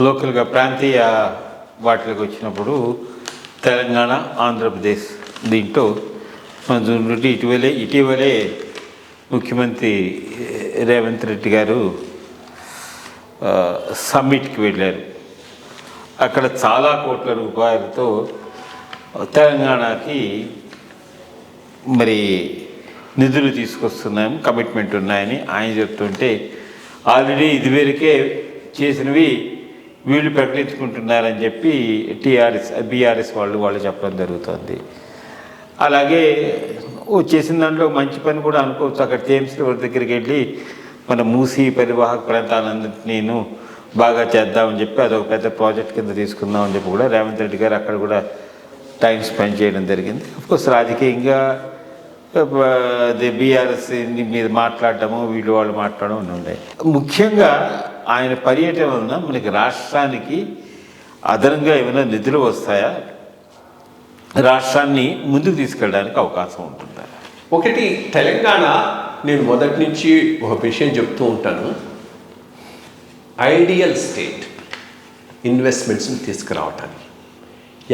లోకల్గా ప్రాంతీయ వాటికి వచ్చినప్పుడు తెలంగాణ ఆంధ్రప్రదేశ్ దీంట్లో మన ఇటీవలే ఇటీవలే ముఖ్యమంత్రి రేవంత్ రెడ్డి గారు సమ్మిట్కి వెళ్ళారు. అక్కడ చాలా కోట్ల రూపాయలతో తెలంగాణకి మరి నిధులు తీసుకొస్తున్నాము కమిట్మెంట్ ఉన్నాయని ఆయన చెప్తుంటే ఆల్రెడీ ఇదివరకే చేసినవి వీళ్ళు ప్రకటించుకుంటున్నారని చెప్పి టీఆర్ఎస్ బీఆర్ఎస్ వాళ్ళు వాళ్ళు చెప్పడం జరుగుతుంది. అలాగే చేసిన దాంట్లో మంచి పని కూడా అనుకోవచ్చు. అక్కడ జేమ్స్ రివర్ దగ్గరికి వెళ్ళి మన మూసీ పరివాహక ప్రాంతాలన్నింటినీను బాగా చేద్దామని చెప్పి అదొక పెద్ద ప్రాజెక్ట్ కింద తీసుకుందామని చెప్పి కూడా రేవంత్ రెడ్డి గారు అక్కడ కూడా టైం స్పెండ్ చేయడం జరిగింది. కోర్స్ రాజకీయంగా అది బీఆర్ఎస్ మీద మాట్లాడటము వీళ్ళు వాళ్ళు మాట్లాడడం ఉన్నాయి. ముఖ్యంగా ఆయన పర్యటన వలన మనకి రాష్ట్రానికి అదనంగా ఏమైనా నిధులు వస్తాయా? రాష్ట్రాన్ని ముందుకు తీసుకెళ్ళడానికి అవకాశం ఉంటుందా? ఒకటి తెలంగాణ నేను మొదటి నుంచి ఒక విషయం చెప్తూ ఉంటాను. ఐడియల్ స్టేట్ ఇన్వెస్ట్మెంట్స్ని తీసుకురావటానికి.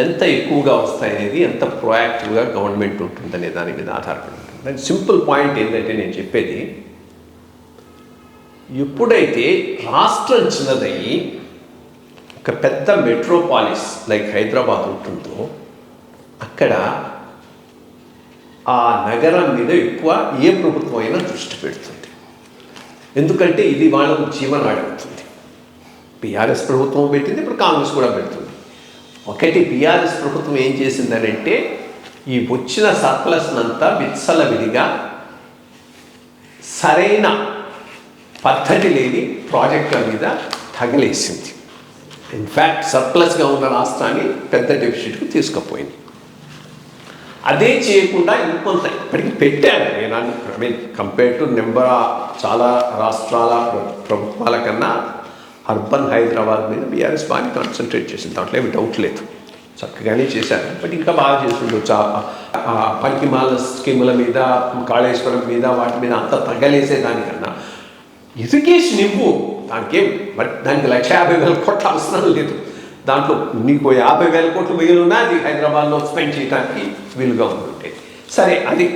ఎంత ఎక్కువగా వస్తాయనేది ఎంత ప్రొయాక్టివ్గా గవర్నమెంట్ ఉంటుందనే దాని మీద ఆధారపడి ఉంటుంది. సింపుల్ పాయింట్ ఏంటంటే నేను చెప్పేది ఎప్పుడైతే రాష్ట్రం చిన్నదయ్యి ఒక పెద్ద మెట్రోపాలిస్ లైక్ హైదరాబాద్ ఉంటుందో అక్కడ ఆ నగరం మీద ఎక్కువ ఏ ప్రభుత్వం అయినా దృష్టి పెడుతుంది. ఎందుకంటే ఇది వాళ్ళకు జీవనాడి అవుతుంది బీఆర్ఎస్ ప్రభుత్వం పెట్టింది ఇప్పుడు కాంగ్రెస్ కూడా పెడుతుంది. ఒకటి బీఆర్ఎస్ ప్రభుత్వం ఏం చేసిందనంటే ఈ వచ్చిన సర్ప్లస్నంతా విత్సల విధిగా సరైన పద్ధతి లేని ప్రాజెక్టుల మీద తగలేసింది. ఇన్ఫ్యాక్ట్ సర్ప్లస్గా ఉన్న రాష్ట్రాన్ని పెద్ద డెఫిసిట్కి తీసుకుపోయింది. అదే చేయకుండా ఇంకొంత ఇప్పటికి పెట్టాను నేను I mean compare to number చాలా రాష్ట్రాల ప్రభుత్వాల కన్నా అర్బన్ హైదరాబాద్ మీద బీఆర్ఎస్ బాగా కాన్సన్ట్రేట్ చేసింది. దాంట్లో ఏమి డౌట్ లేదు. చక్కగానే చేశారు. బట్ ఇంకా బాగా చేస్తుండొచ్చు పనికిమాల స్కీముల మీద కాళేశ్వరం మీద వాటి మీద అంత తగ్గలేసే దానికన్నా ఇరిగేసి ఇవ్వు దానికి? బట్ దానికి లక్ష యాభై వేల కోట్ల అవసరం లేదు. దాంట్లో నీకు యాభై వేల కోట్లు మిగిలినా అది హైదరాబాద్లో స్పెండ్ చేయడానికి వీలుగా ఉంటుంటే సరే అది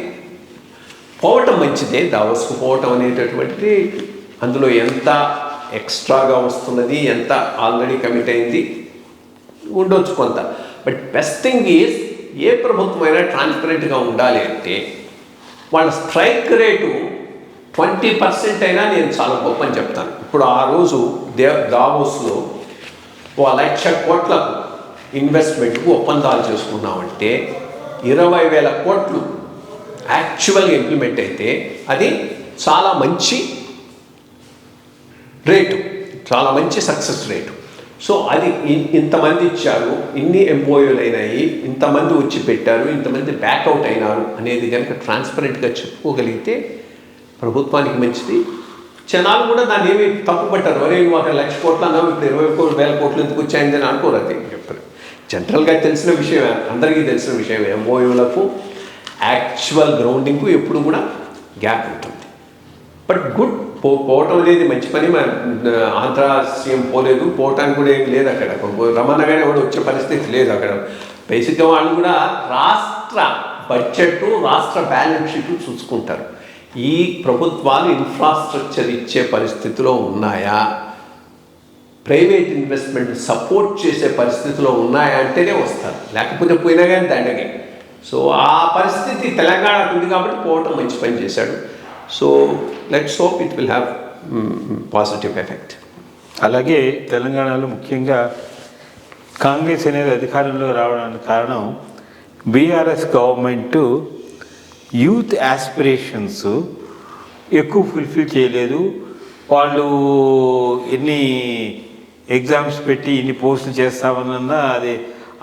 పోవటం మంచిదే. దావస్కు పోవటం అనేటటువంటిది అందులో ఎంత ఎక్స్ట్రాగా వస్తున్నది ఎంత ఆల్రెడీ కమిట్ అయింది ఉండొచ్చు కొంత. బట్ బెస్ట్ థింగ్ ఈజ్ ఏ ప్రభుత్వమైనా ట్రాన్స్పరెంట్గా ఉండాలి అంటే వాళ్ళ స్ట్రైక్ రేటు ట్వంటీ పర్సెంట్ అయినా నేను చాలా గొప్ప అని చెప్తాను. ఇప్పుడు ఆ రోజు దే దావోస్లో ఓ లక్ష కోట్లకు ఇన్వెస్ట్మెంట్కు ఒప్పందాలు చేసుకున్నామంటే ఇరవై వేల కోట్లు యాక్చువల్గా ఇంప్లిమెంట్ అయితే అది చాలా మంచి రేటు చాలా మంచి సక్సెస్ రేటు. సో అది ఇ- ఇంతమంది ఇచ్చారు ఇన్ని ఎంపోయోలు అయినాయి ఇంతమంది వచ్చి పెట్టారు ఇంతమంది బ్యాక్అవుట్ అయినారు అనేది కనుక ట్రాన్స్పరెంట్గా చెప్పుకోగలిగితే ప్రభుత్వానికి మంచిది. జనాలు కూడా దాన్ని ఏమి తప్పు పట్టారు అరే అక్కడ లక్ష కోట్లు అన్నావు ఇప్పుడు ఇరవై కోట్లు వేల కోట్లు ఎందుకు వచ్చాయింది అని అనుకోరు అది. చెప్పారు జనరల్గా తెలిసిన విషయం అందరికీ తెలిసిన విషయం ఎంఓయూలకు యాక్చువల్ గ్రౌండింగ్కు ఎప్పుడు కూడా గ్యాప్ ఉంటుంది. బట్ గుడ్ పో పోవటం అనేది మంచి పని. మన ఆంధ్ర సీఎం పోలేదు పోవటానికి కూడా ఏం లేదు అక్కడ. రమణ గారి కూడా వచ్చే పరిస్థితి లేదు అక్కడ. బేసిక్గా వాళ్ళు కూడా రాష్ట్ర బడ్జెట్ రాష్ట్ర బ్యాలెన్స్ షీట్ చూసుకుంటారు. ఈ ప్రభుత్వాలు ఇన్ఫ్రాస్ట్రక్చర్ ఇచ్చే పరిస్థితిలో ఉన్నాయా? ప్రైవేట్ ఇన్వెస్ట్మెంట్ సపోర్ట్ చేసే పరిస్థితిలో ఉన్నాయా అంటేనే వస్తారు. లేకపోతే పోయినా కానీ దండగే. సో ఆ పరిస్థితి తెలంగాణకు ఉంది కాబట్టి పోవటం మంచి పని చేశాడు. So let's hope it will have positive effect అలాగే తెలంగాణలో ముఖ్యంగా కాంగ్రెస్ అనేది అధికారంలో రావడానికి కారణం బీఆర్ఎస్ గవర్నమెంట్ యూత్ యాస్పిరేషన్స్ ఎక్కువ ఫుల్ఫిల్ చేయలేదు. వాళ్ళు ఎన్ని ఎగ్జామ్స్ పెట్టి ఇన్ని పోస్టులు చేస్తామన్నా అది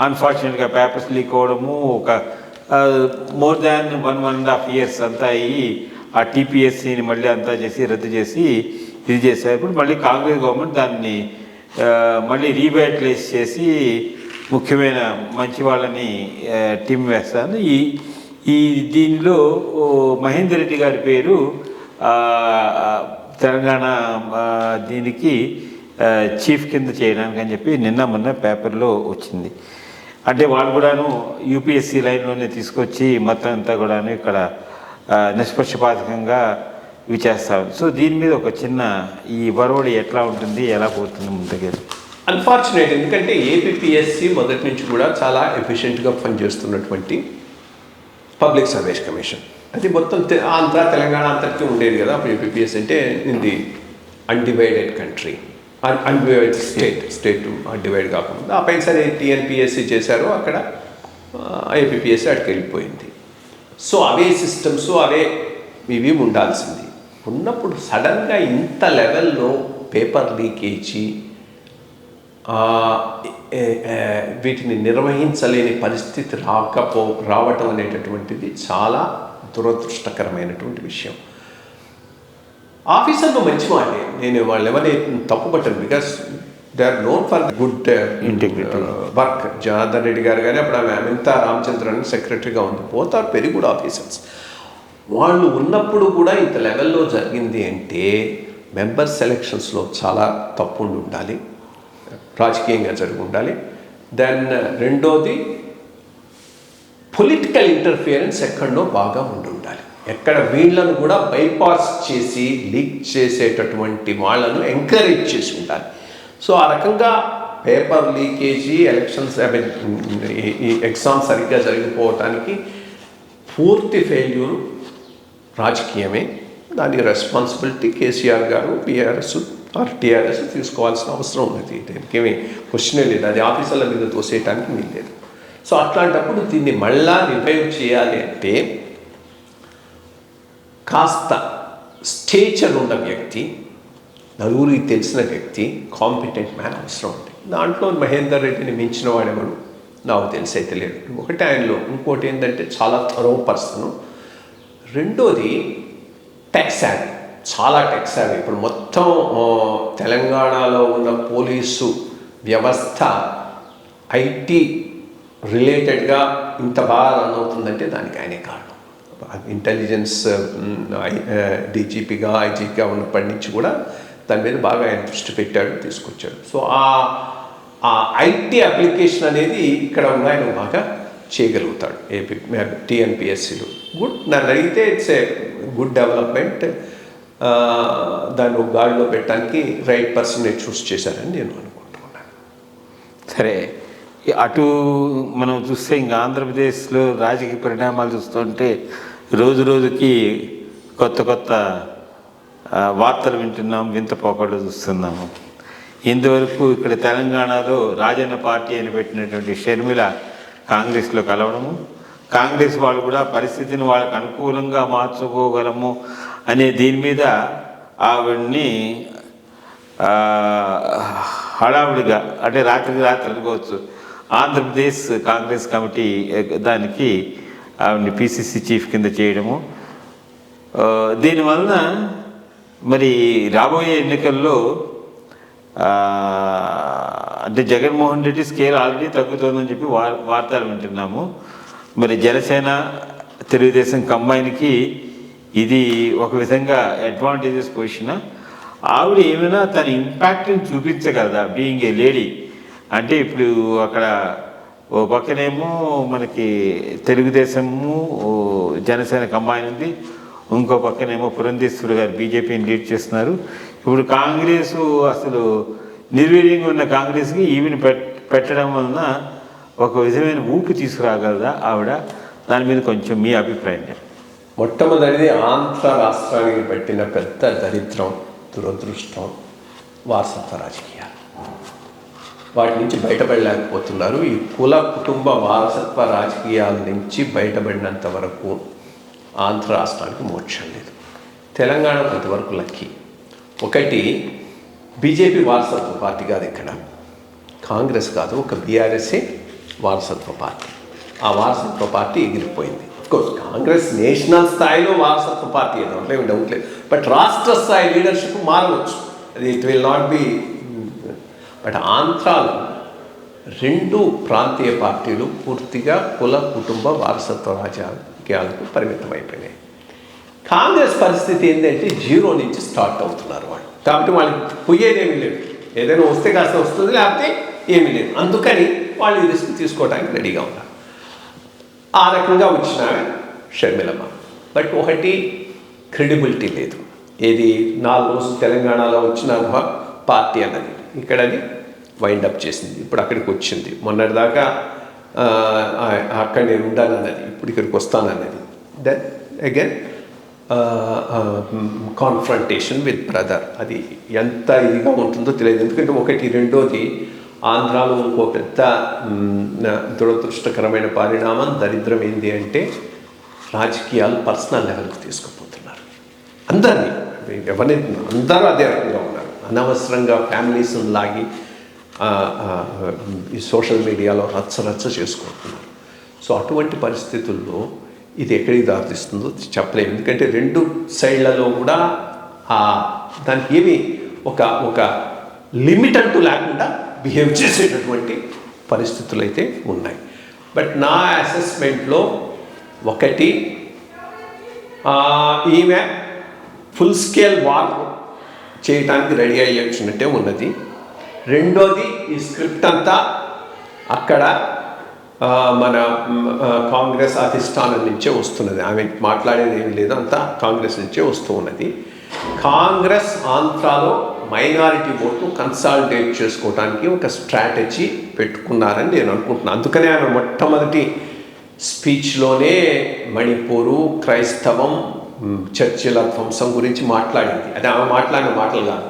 అన్ఫార్చునేట్గా పేపర్స్ లీక్ అవ్వడము ఒక more than one one and half years అంతా అయ్యి ఆ టీపీఎస్సీని మళ్ళీ అంతా చేసి రద్దు చేసి ఇది చేశారు ఇప్పుడు మళ్ళీ కాంగ్రెస్ గవర్నమెంట్ దాన్ని మళ్ళీ రీబ్యాటలైజ్ చేసి ముఖ్యమైన మంచి వాళ్ళని టీం వేస్తాను ఈ ఈ దీనిలో మహేందర్ రెడ్డి గారి పేరు తెలంగాణ దీనికి చీఫ్ కింద చేయడానికి అని చెప్పి నిన్న మొన్న పేపర్లో వచ్చింది. అంటే వాళ్ళు కూడాను యూపీఎస్సీ లైన్లోనే తీసుకొచ్చి మొత్తం అంతా కూడాను ఇక్కడ నిష్పక్షపాతకంగా ఇవి చేస్తారు సో దీని మీద ఒక చిన్న ఈ వరవడి ఎట్లా ఉంటుంది ఎలా పోతుంది ముందుకెళ్ళి అన్ఫార్చునేట్ ఎందుకంటే ఏపీఎస్సి మొదటి నుంచి కూడా చాలా ఎఫిషియెంట్గా పనిచేస్తున్నటువంటి పబ్లిక్ సర్వీస్ కమిషన్ అది మొత్తం తె- ఆంధ్ర తెలంగాణ అంతటికీ ఉండేది కదా అప్పుడు ఏపీఎస్ అంటే ఇది undivided country undivided state state undivided కాకుండా ఆ పైన సరే టీఎన్పిఎస్సి చేశారు అక్కడ ఏపీఎస్సి అక్కడికి వెళ్ళిపోయింది సో అవే సిస్టమ్స్ అవే ఇవి ఉండాల్సింది. ఉన్నప్పుడు సడన్గా ఇంత లెవెల్లో పేపర్ లీకేజీ వీటిని నిర్వహించలేని పరిస్థితి రాకపో రావటం అనేటటువంటిది చాలా దురదృష్టకరమైనటువంటి విషయం. ఆఫీసర్లు మంచి వాళ్ళే నేను వాళ్ళు ఎవరి తప్పు పట్టను because they are known for good. Work Janardhan Reddy garu కానీ అప్పుడు ఆమె అమితా రామచంద్రన్ సెక్రటరీగా ఉంది. Both are very good officers. వాళ్ళు ఉన్నప్పుడు కూడా ఇంత లెవెల్లో జరిగింది అంటే మెంబర్ సెలక్షన్స్లో చాలా తప్పు ఉండి ఉండాలి. రాజకీయంగా జరిగి ఉండాలి దెన్ uh, రెండోది పొలిటికల్ ఇంటర్ఫియరెన్స్ ఎక్కడో బాగా ఉండి ఉండాలి ఎక్కడ వీళ్ళను కూడా బైపాస్ చేసి లీక్ చేసేటటువంటి వాళ్ళను ఎంకరేజ్ చేసి ఉండాలి. సో ఆ రకంగా paper leakage elections I mean ఈ ఎగ్జామ్ సరిగ్గా జరిగిపోవటానికి పూర్తి ఫెయిల్యూర్ రాజకీయమే. దాని రెస్పాన్సిబిలిటీ కేసీఆర్ గారు బీఆర్ఎస్ టీఆర్ఎస్ తీసుకోవాల్సిన అవసరం ఉన్నది దీనికి ఏమి క్వశ్చనే లేదు. అది ఆఫీసర్ల మీద తోసేయటానికి మీ లేదు. సో అట్లాంటప్పుడు దీన్ని మళ్ళా రివైవ్ చేయాలి అంటే కాస్త స్టేచర్ ఉన్న వ్యక్తి నలుగురికి తెలిసిన వ్యక్తి కాంపిటెంట్ మ్యాన్ అవసరం ఉంది. దాంట్లో మహేందర్ రెడ్డిని మించిన వాడెవడు నాకు తెలిసి అయితే లేడు ఒకటి ఆయనలో. ఇంకోటి ఏంటంటే చాలా థరో పర్సన్ రెండోది టెక్స్ యాడ్ చాలా టెక్స్ యాడ్ ఇప్పుడు మొత్తం తెలంగాణలో ఉన్న పోలీసు వ్యవస్థ ఐటీ రిలేటెడ్గా ఇంత బాగా రన్ అవుతుందంటే దానికి ఆయనే కారణం. ఇంటెలిజెన్స్ డీజీపీగా ఐజీపీగా ఉన్నప్పటి నుంచి కూడా దాని మీద బాగా ఆయన దృష్టి పెట్టాడు తీసుకొచ్చాడు. సో ఆ ఆ ఐటీ అప్లికేషన్ అనేది ఇక్కడ ఉన్న ఆయన బాగా చేయగలుగుతాడు. ఏపీ టీఎన్పిఎస్సీలు. గుడ్. నన్ను అడిగితే ఇట్స్ ఏ గుడ్ డెవలప్మెంట్. దాన్ని ఒక గాడిలో పెట్టడానికి రైట్ పర్సన్ చూస్ చేశారని నేను అనుకుంటున్నాను. సరే అటు మనం చూస్తే ఇంకా ఆంధ్రప్రదేశ్లో రాజకీయ పరిణామాలు చూస్తుంటే రోజు రోజుకి కొత్త కొత్త వార్తలు వింటున్నాం వింత పోకళ్ళు చూస్తున్నాము. ఇంతవరకు ఇక్కడ తెలంగాణలో రాజన్న పార్టీ అని పెట్టినటువంటి షర్మిల కాంగ్రెస్లో కలవడము. కాంగ్రెస్ వాళ్ళు కూడా పరిస్థితిని వాళ్ళకు అనుకూలంగా మార్చుకోగలము అనే దీని మీద ఆవిడ్ని హడావుడిగా అంటే రాత్రికి రాత్రి అనుకోవచ్చు. ఆంధ్రప్రదేశ్ కాంగ్రెస్ కమిటీ దానికి ఆవిడ్ని పిసిసి చీఫ్ కింద చేయడము. దీనివలన మరి రాబోయే ఎన్నికల్లో అంటే జగన్మోహన్ రెడ్డి స్కేల్ ఆల్రెడీ తగ్గుతుందని చెప్పి వా వార్తలు వింటున్నాము. మరి జనసేన తెలుగుదేశం కంబైన్కి ఇది ఒక విధంగా అడ్వాంటేజెస్ పొజిషన్ ఆవిడ ఏమైనా తన ఇంపాక్ట్ని చూపించగలదా బీయింగ్ ఏ లేడీ అంటే ఇప్పుడు అక్కడ ఓ పక్కనేమో మనకి తెలుగుదేశము జనసేన కంబైన్ ఉంది. ఇంకో పక్కనేమో పురంధేశ్వరి గారు బీజేపీని లీడ్ చేస్తున్నారు. ఇప్పుడు కాంగ్రెస్ అసలు నిర్వీర్యంగా ఉన్న కాంగ్రెస్కి ఈవిని పెట్టడం వలన ఒక విధమైన ఊపు తీసుకురాగలదా ఆవిడ? దాని మీద కొంచెం మీ అభిప్రాయం చెప్పండి. మొట్టమొదటిది ఆంధ్ర రాష్ట్రానికి పెట్టిన పెద్ద దరిద్రం దురదృష్టం వారసత్వ రాజకీయాలు. వాటి నుంచి బయటపడలేకపోతున్నారు. ఈ కుల కుటుంబ వారసత్వ రాజకీయాల నుంచి బయటపడినంత వరకు ఆంధ్ర రాష్ట్రానికి మోక్షం లేదు. తెలంగాణ కొంతవరకు లక్కీ. ఒకటి బీజేపీ వారసత్వ పార్టీ కాదు ఇక్కడ. కాంగ్రెస్ కాదు ఒక బీఆర్ఎస్ఏ వారసత్వ పార్టీ. ఆ వారసత్వ పార్టీ ఎగిరిపోయింది. కోర్స్ కాంగ్రెస్ నేషనల్ స్థాయిలో వారసత్వ పార్టీ దాంట్లో ఏమి డౌట్ లేదు. బట్ రాష్ట్ర స్థాయి లీడర్షిప్ మారవచ్చు. అది it will not be but ఆంధ్రాలో రెండు ప్రాంతీయ పార్టీలు పూర్తిగా కుల కుటుంబ వారసత్వ రాజకీయాలకు పరిమితం అయిపోయినాయి. కాంగ్రెస్ పరిస్థితి ఏంటంటే జీరో నుంచి స్టార్ట్ అవుతున్నారు వాళ్ళు. కాబట్టి వాళ్ళకి పోయేదేమీ లేదు. ఏదైనా వస్తే కాస్త వస్తుంది లేకపోతే ఏమీ లేదు. అందుకని వాళ్ళు రిస్క్ తీసుకోవడానికి రెడీగా ఉన్నారు. ఆ రకంగా వచ్చిన షర్మిలమ్మ. బట్ ఒకటి క్రెడిబిలిటీ లేదు. ఏది నాలుగు రోజులు తెలంగాణలో వచ్చిన పార్టీ అన్నది ఇక్కడ అది వైండప్ చేసింది. ఇప్పుడు అక్కడికి వచ్చింది. మొన్నటిదాకా అక్కడ నేను ఉండాలన్నది ఇప్పుడు ఇక్కడికి వస్తానన్నది. Then again confrontation with brother అది ఎంత ఇదిగా ఉంటుందో తెలియదు. ఎందుకంటే ఒకటి రెండోది ఆంధ్రాలో ఇంకో పెద్ద దురదృష్టకరమైన పరిణామం దరిద్రం ఏంటి అంటే రాజకీయాలు పర్సనల్ లెవెల్కి తీసుకుపోతున్నారు. అందరినీ ఎవరిని అందరూ అదే రకంగా ఉన్నారు. అనవసరంగా ఫ్యామిలీస్ని లాగి ఈ సోషల్ మీడియాలో రచ్చ రచ్చ చేసుకుంటున్నారు. సో అటువంటి పరిస్థితుల్లో ఇది ఎక్కడికి దారితీస్తుందో చెప్పలేము. ఎందుకంటే రెండు సైడ్లలో కూడా దానికి ఏమి ఒక ఒక లిమిట్ అంటూ లేకుండా బిహేవ్ చేసేటటువంటి పరిస్థితులు అయితే ఉన్నాయి. బట్ నా అసెస్మెంట్లో ఒకటి ఈమె ఫుల్ స్కేల్ వార్ చేయడానికి రెడీ అయ్యొచ్చినట్టే ఉన్నది. రెండోది ఈ స్క్రిప్ట్ అంతా అక్కడ మన కాంగ్రెస్ అధిష్టానం నుంచే వస్తున్నది. ఆమె మాట్లాడేది ఏమి లేదు అంతా కాంగ్రెస్ నుంచే వస్తూ ఉన్నది. కాంగ్రెస్ ఆంధ్రాలో మైనారిటీ ఓట్ను కన్సాలిడేట్ చేసుకోవడానికి ఒక స్ట్రాటజీ పెట్టుకున్నారని నేను అనుకుంటున్నాను అందుకనే ఆమె మొట్టమొదటి స్పీచ్లోనే మణిపూరు క్రైస్తవం చర్చిల ధ్వంసం గురించి మాట్లాడింది. అది ఆమె మాట్లాడిన మాటలు కాదు.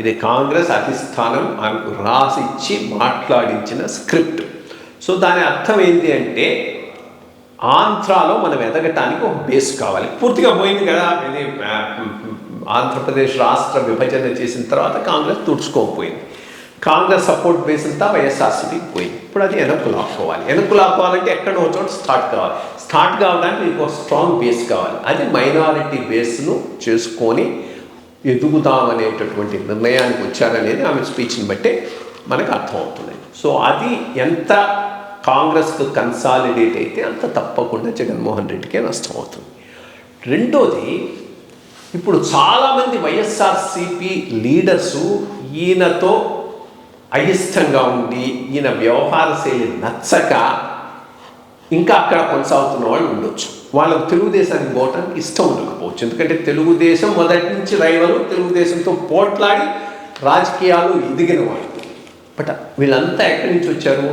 ఇది కాంగ్రెస్ అధిష్టానం ఆమెకు రాసిచ్చి మాట్లాడించిన స్క్రిప్ట్. సో దాని అర్థం ఏంటి అంటే ఆంధ్రాలో మనం ఎదగటానికి ఒక బేస్ కావాలి. పూర్తిగా పోయింది కదా ఇది ఆంధ్రప్రదేశ్ రాష్ట్ర విభజన చేసిన తర్వాత కాంగ్రెస్ తుడుచుకోకపోయింది. కాంగ్రెస్ సపోర్ట్ బేస్ అంతా వైఎస్ఆర్సీపీకి పోయింది. ఇప్పుడు అది వెనక్కు ఆపుకోవాలి వెనక్కు ఆపుకోవాలంటే ఎక్కడో చోట స్టార్ట్ కావాలి. స్టార్ట్ కావడానికి మీకు ఒక స్ట్రాంగ్ బేస్ కావాలి. అది మైనారిటీ బేస్ను చేసుకొని ఎదుగుదామనేటటువంటి నిర్ణయానికి వచ్చారనేది ఆమె స్పీచ్ని బట్టే మనకు అర్థమవుతుంది. సో అది ఎంత కాంగ్రెస్కు కన్సాలిడేట్ అయితే అంత తప్పకుండా జగన్మోహన్ రెడ్డికే నష్టం అవుతుంది రెండోది ఇప్పుడు చాలామంది వైఎస్ఆర్సిపి లీడర్సు ఈయనతో అయిష్టంగా ఉండి ఈయన వ్యవహార శైలి నచ్చక ఇంకా అక్కడ కొనసాగుతున్న వాళ్ళు ఉండొచ్చు. వాళ్ళకు తెలుగుదేశానికి పోవటానికి ఇష్టం ఉండకపోవచ్చు. ఎందుకంటే తెలుగుదేశం మొదటి నుంచి రైవలు తెలుగుదేశంతో పోట్లాడి రాజకీయాలు ఎదిగిన వాళ్ళు. బట్ వీళ్ళంతా ఎక్కడి నుంచి వచ్చారు?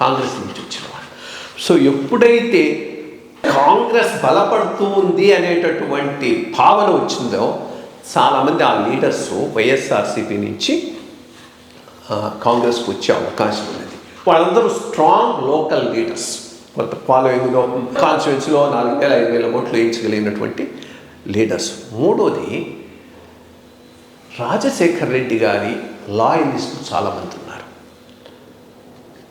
కాంగ్రెస్ నుంచి వచ్చిన వాళ్ళు. సో ఎప్పుడైతే కాంగ్రెస్ బలపడుతూ ఉంది అనేటటువంటి భావన వచ్చిందో చాలామంది ఆ లీడర్స్ వైఎస్ఆర్సీపీ నుంచి కాంగ్రెస్కి వచ్చే అవకాశం ఉన్నది. వాళ్ళందరూ స్ట్రాంగ్ లోకల్ లీడర్స్. కొంత ఫాలోయింగ్లో కాన్స్టిట్యున్సీలో నాలుగు వేల ఐదు వేల ఓట్లు వేయించగలిగినటువంటి లీడర్స్. మూడోది రాజశేఖర్ రెడ్డి గారి లాయలిస్టులు చాలామంది.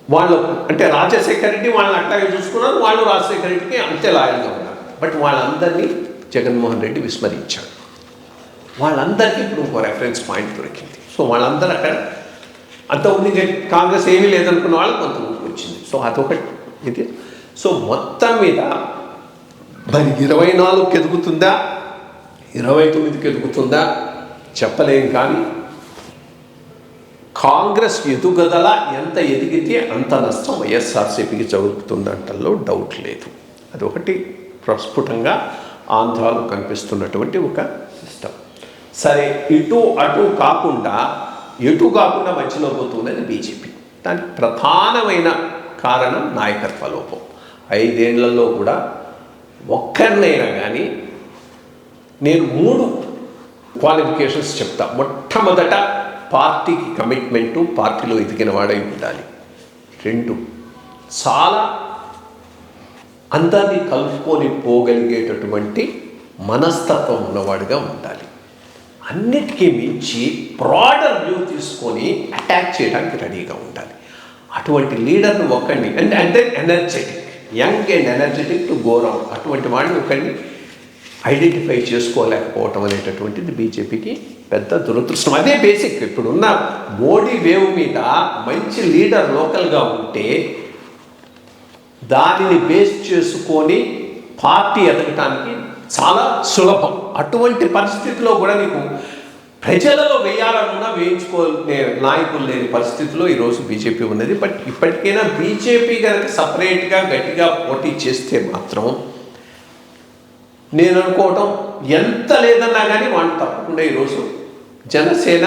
వాళ్ళు అంటే రాజశేఖర్ రెడ్డి వాళ్ళని అట్లాగే చూసుకున్నారు వాళ్ళు రాజశేఖర్ రెడ్డికి అంతే లాయల్గా ఉన్నారు. బట్ వాళ్ళందరినీ జగన్మోహన్ రెడ్డి విస్మరించాడు. వాళ్ళందరికీ ఇప్పుడు ఇంకో రెఫరెన్స్ పాయింట్ దొరికింది. సో వాళ్ళందరూ అక్కడ అంతకుముందు ఉంది కాంగ్రెస్ ఏమీ లేదనుకున్న వాళ్ళు కొంతమందికి వచ్చింది. సో అదొకటి ఇది. సో మొత్తం మీద మరి ఇరవై నాలుగుకి ఎదుగుతుందా? ఇరవై తొమ్మిదికి ఎదుగుతుందా? చెప్పలేం కానీ కాంగ్రెస్ ఎదుగుదల ఎంత ఎదిగితే అంత నష్టం వైఎస్ఆర్సీపీకి జరుగుతుందంటల్లో డౌట్ లేదు. అదొకటి ప్రస్ఫుటంగా ఆంధ్రాలో కనిపిస్తున్నటువంటి ఒక సిస్టమ్. సరే ఇటు అటు కాకుండా ఎటు కాకుండా మధ్యలో పోతున్నది బీజేపీ. దానికి ప్రధానమైన కారణం నాయకత్వ లోపం. ఐదేళ్ళలో కూడా ఒక్కరినైనా కానీ నేను మూడు క్వాలిఫికేషన్స్ చెప్తా. మొట్టమొదట పార్టీకి కమిట్మెంటు పార్టీలో ఎదిగిన వాడై ఉండాలి. రెండు చాలా అందరినీ కలుపుకొని పోగలిగేటటువంటి మనస్తత్వం ఉన్నవాడిగా ఉండాలి. అన్నిటికీ మించి బ్రాడర్ వ్యూ తీసుకొని అటాక్ చేయడానికి రెడీగా ఉండాలి. అటువంటి లీడర్ని ఒకరిని and and then energetic young and energetic to go అటువంటి వాడిని ఒకరిని ఐడెంటిఫై చేసుకోలేకపోవటం అనేటటువంటిది బీజేపీకి పెద్ద దురదృష్టం. అదే బేసిక్ ఇప్పుడున్న మోడీ వేవ్ మీద మంచి లీడర్ లోకల్గా ఉంటే దానిని బేస్ చేసుకొని పార్టీ ఎదగటానికి చాలా సులభం. అటువంటి పరిస్థితిలో కూడా నీకు ప్రజలలో వేయాలనుకున్నా వేయించుకోలే నాయకులు లేని పరిస్థితిలో ఈరోజు బీజేపీ ఉన్నది. బట్ ఇప్పటికైనా బీజేపీ కనుక సపరేట్గా గట్టిగా పోటీ చేస్తే మాత్రం నేను అనుకోవటం ఎంత లేదన్నా కానీ వాళ్ళు తప్పకుండా ఈరోజు జనసేన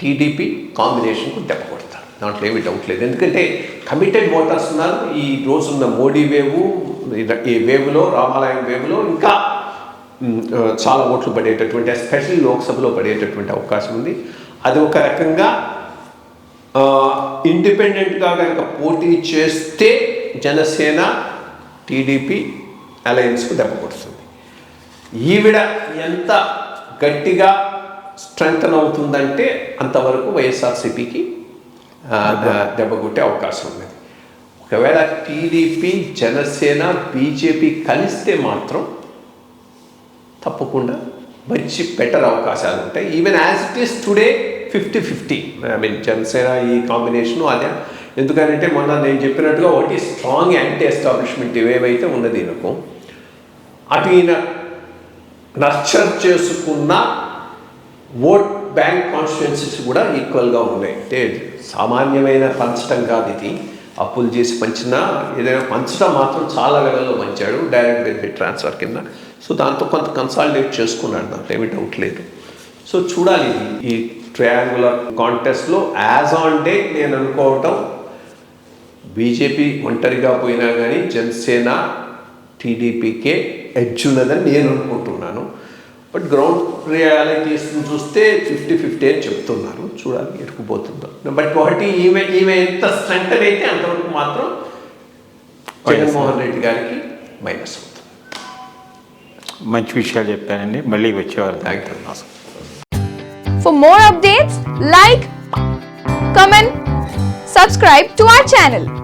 టీడీపీ కాంబినేషన్కు దెబ్బ కొడతారు. దాంట్లో ఏమి డౌట్ లేదు. ఎందుకంటే కమిటెడ్ ఓటర్స్ ఉన్నారు. ఈ రోజున్న మోడీ వేవు ఈ వేవ్లో రామాలయం వేవ్లో ఇంకా చాలా ఓట్లు పడేటటువంటి ఎస్పెషల్లీ లోక్సభలో పడేటటువంటి అవకాశం ఉంది. అది ఒక రకంగా ఇండిపెండెంట్గా కనుక పోటీ చేస్తే జనసేన టీడీపీ అలయన్స్కు దెబ్బ కొడుతుంది. ఈవిడ ఎంత గట్టిగా స్ట్రెంగ్తన్ అవుతుందంటే అంతవరకు వైఎస్ఆర్సీపీకి దెబ్బ కొట్టే అవకాశం ఉన్నది. ఒకవేళ టీడీపీ జనసేన బీజేపీ కలిస్తే మాత్రం తప్పకుండా మంచి బెటర్ అవకాశాలు ఉంటాయి. Even as it is today fifty fifty I mean Janasena ఈ కాంబినేషను అదే. ఎందుకంటే మొన్న నేను చెప్పినట్టుగా ఒకటి స్ట్రాంగ్ యాంటీ ఎస్టాబ్లిష్మెంట్ ఇవేవైతే ఉన్నది ఈయనకు. అటు ఈయన నర్చర్ చేసుకున్న ఓట్ బ్యాంక్ కాన్స్టిట్యున్సీస్ కూడా ఈక్వల్గా ఉన్నాయి. అంటే సామాన్యమైన పంచడం కాదు ఇది. అప్పులు చేసి పంచినా ఏదైనా పంచడం మాత్రం చాలా లెవెల్లో పంచాడు డైరెక్ట్ బెనిఫిట్ ట్రాన్స్ఫర్ కింద. సో దాంతో కొంత కన్సాలిడేట్ చేసుకున్నాడు నాకు ఏమి డౌట్ లేదు. సో చూడాలి ఈ ట్రయాంగులర్ కాంటెస్ట్లో యాజ్ ఆన్ డే నేను అనుకోవటం బీజేపీ ఒంటరిగా పోయినా కానీ జనసేన టీడీపీకే ఎడ్జ్ ఉన్నదని నేను అనుకుంటున్నాను. బట్ గ్రౌండ్ రియాలిటీస్ చూస్తే ఫిఫ్టీ ఫిఫ్టీ అని చెప్తున్నారు. చూడాలి ఎరుకుపోతుందో బట్ ఒకటి ఈమె ఈమె ఎంత స్ట్రెంగ్ అయితే అంతవరకు మాత్రం జగన్మోహన్ రెడ్డి గారికి మైనస్ అవుతుంది. మంచి విషయాలు చెప్పానండి మళ్ళీ వచ్చేవారు. Thank you For more updates, like, comment, subscribe to our channel.